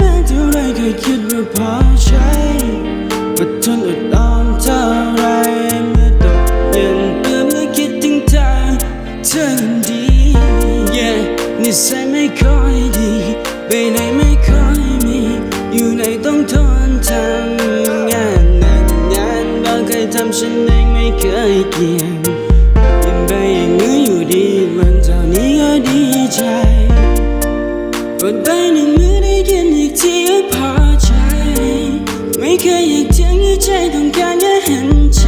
ได้เท่าไรเคยคิดว่าพอใช้อดทนอดออมเท่าไรเมื่อตกเย็นเริ่มและคิดถึงเธอเธอคนดี yeah นิสัยไม่ค่อยดี ไปไหนไม่ค่อยมี อยู่ไหนต้องทนทำงานหนักงานบางเคยทำฉันเองไม่เคยเกี่ยง ให้ใจต้องการแค่เห็นใจ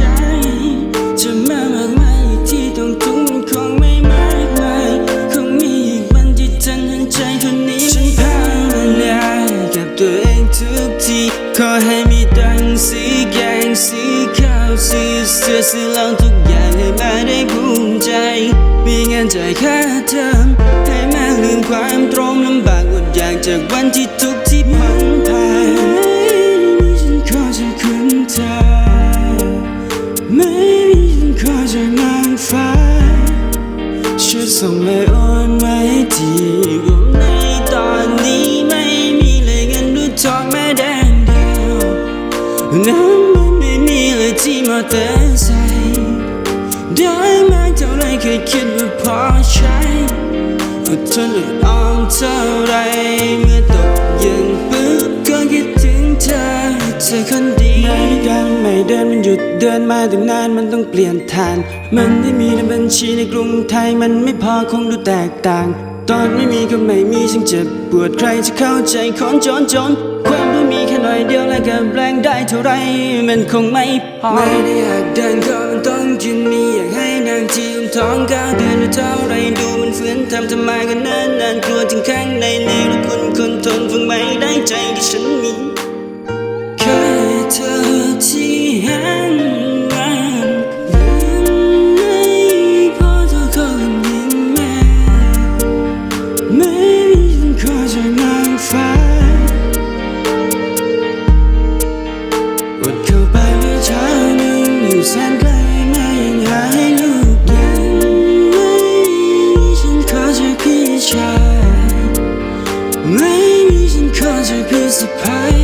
จะมามากมายอีกที่ต้องทุกข์มันคงไม่มากมายคงมีอีกวันที่ทันหันใจคนนี้ฉันพาเวลากับตัวเองทุกทีขอให้มีตังค์ซื้อแกงซื้อข้าวซื้อเสื้อซื้อรองทุกอย่างให้แม่ได้ภูมิใจ มีเงินจ่ายค่าเทอมให้แม่ลืมความตรมลำบากอดอยากจากวันที่ทุก ส่งและโอนมาให้ทีผมในตอนนี้ไม่มีเลยเงินหรือทองแม้แดงเดียวน้ำมันไม่มีเลยที่มอเตอร์ไซค์ได้มาเท่าไรเคยคิดว่าพอใช้อดทนอดออมเท่าไรเมื่อตกเย็นปุ๊บก็คิด เธอเธอคนดีไม่กันไม่เดินมันหยุดเดินมาถึงนานมันต้องเปลี่ยนทางมันไม่มีในบัญชีในกรุงไทยมันไม่พอคงดูแตกต่าง ตอนไม่มีก็ไม่มีฉันเจ็บปวดใครจะเข้าใจคนจนจนความรู้มีแค่หน่อยเดียวและกับแรงได้เท่าไรมันคงไม่พอไม่ได้อยากเดินก็มันต้องกินมีอยากให้นางที่อุ้มท้องเก้าเดือนหรือเท่าไรดูมันฝืนทำทำไมก็นานนานกลัวถึงข้างในในรู้คุณคน ฟ้าอดเข้าไปเมื่อเช้าหนึ่งอยู่แสนไกลแม่ยังหาให้ลูกยังไม่มีฉันขอจากพี่ชายไม่มีฉันขอจากพี่สะพ้าย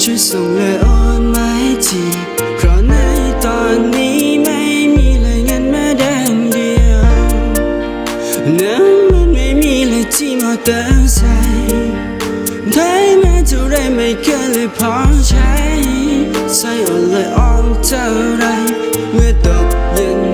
ช่วยส่งและโอนมาให้ทีเพราะในตอนนี้ไม่มีเลยเงินแม้แดงเดียวน้ำมันไม่มีเลยที่มอเตอร์ จะได้ไม่เคยเลยพอใช้ใส่อ่อนเอ่อนเท่าไรเมื่อตกเย็น